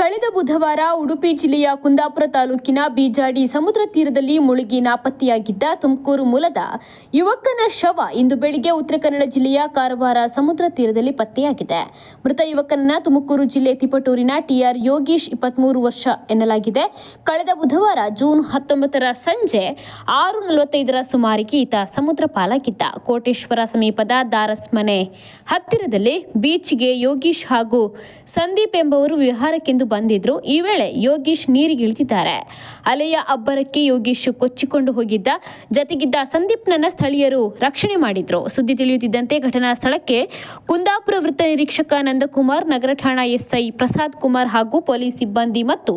ಕಳೆದ ಬುಧವಾರ ಉಡುಪಿ ಜಿಲ್ಲೆಯ ಕುಂದಾಪುರ ತಾಲೂಕಿನ ಬೀಜಾಡಿ ಸಮುದ್ರ ತೀರದಲ್ಲಿ ಮುಳುಗಿ ನಾಪತ್ತೆಯಾಗಿದ್ದ ತುಮಕೂರು ಮೂಲದ ಯುವಕನ ಶವ ಇಂದು ಬೆಳಿಗ್ಗೆ ಉತ್ತರ ಕನ್ನಡ ಜಿಲ್ಲೆಯ ಕಾರವಾರ ಸಮುದ್ರ ತೀರದಲ್ಲಿ ಪತ್ತೆಯಾಗಿದೆ. ಮೃತ ಯುವಕನನ್ನ ತುಮಕೂರು ಜಿಲ್ಲೆ ತಿಪಟೂರಿನ ಟಿಆರ್ ಯೋಗೀಶ್ ಇಪ್ಪತ್ಮೂರು ವರ್ಷ ಎನ್ನಲಾಗಿದೆ. ಕಳೆದ ಬುಧವಾರ ಜೂನ್ ಹತ್ತೊಂಬತ್ತರ ಸಂಜೆ ಆರು ನಲವತ್ತೈದರ ಸುಮಾರಿಗೆ ಈತ ಸಮುದ್ರ ಪಾಲಾಗಿದ್ದ. ಕೋಟೇಶ್ವರ ಸಮೀಪದ ದಾರಸ್ ಮನೆ ಹತ್ತಿರದಲ್ಲಿ ಬೀಚ್ಗೆ ಯೋಗೀಶ್ ಹಾಗೂ ಸಂದೀಪ್ ಎಂಬುವರು ವಿಹಾರಕ್ಕೆಂದು ಬಂದಿದ್ರು. ಈ ವೇಳೆ ಯೋಗೀಶ್ ನೀರಿಗಿಳಿದಿದ್ದಾರೆ ಅಲೆಯ ಅಬ್ಬರಕ್ಕೆ ಯೋಗೀಶ್ ಕೊಚ್ಚಿಕೊಂಡು ಹೋಗಿದ್ದ. ಜತೆಗಿದ್ದ ಸಂದೀಪ್ನನ್ನ ಸ್ಥಳೀಯರು ರಕ್ಷಣೆ ಮಾಡಿದ್ರು. ಸುದ್ದಿ ತಿಳಿಯುತ್ತಿದ್ದಂತೆ ಘಟನಾ ಸ್ಥಳಕ್ಕೆ ಕುಂದಾಪುರ ವೃತ್ತ ನಿರೀಕ್ಷಕ ನಂದಕುಮಾರ್, ನಗರ ಠಾಣಾ ಎಸ್ಐ ಪ್ರಸಾದ್ ಕುಮಾರ್ ಹಾಗೂ ಪೊಲೀಸ್ ಸಿಬ್ಬಂದಿ ಮತ್ತು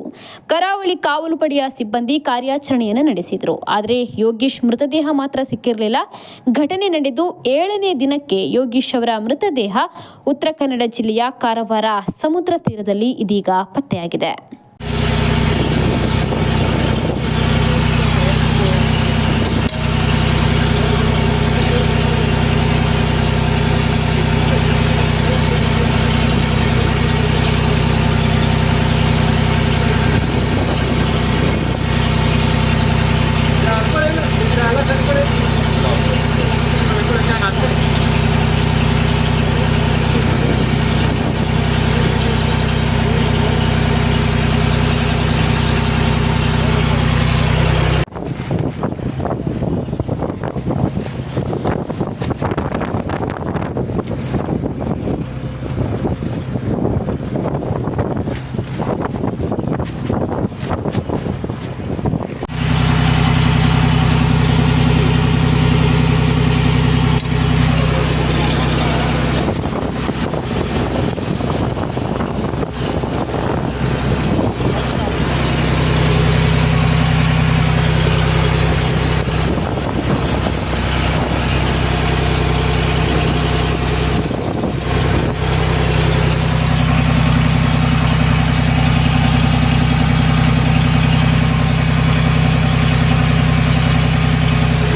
ಕರಾವಳಿ ಕಾವಲು ಪಡೆಯ ಸಿಬ್ಬಂದಿ ಕಾರ್ಯಾಚರಣೆಯನ್ನು ನಡೆಸಿದ್ರು. ಆದರೆ ಯೋಗೀಶ್ ಮೃತದೇಹ ಮಾತ್ರ ಸಿಕ್ಕಿರಲಿಲ್ಲ. ಘಟನೆ ನಡೆದು ಏಳನೇ ದಿನಕ್ಕೆ ಯೋಗೀಶ್ ಅವರ ಮೃತದೇಹ ಉತ್ತರ ಕನ್ನಡ ಜಿಲ್ಲೆಯ ಕಾರವಾರ ಸಮುದ್ರ ತೀರದಲ್ಲಿ ಇದೀಗ ಪತ್ತೆಯಾಗಿದೆ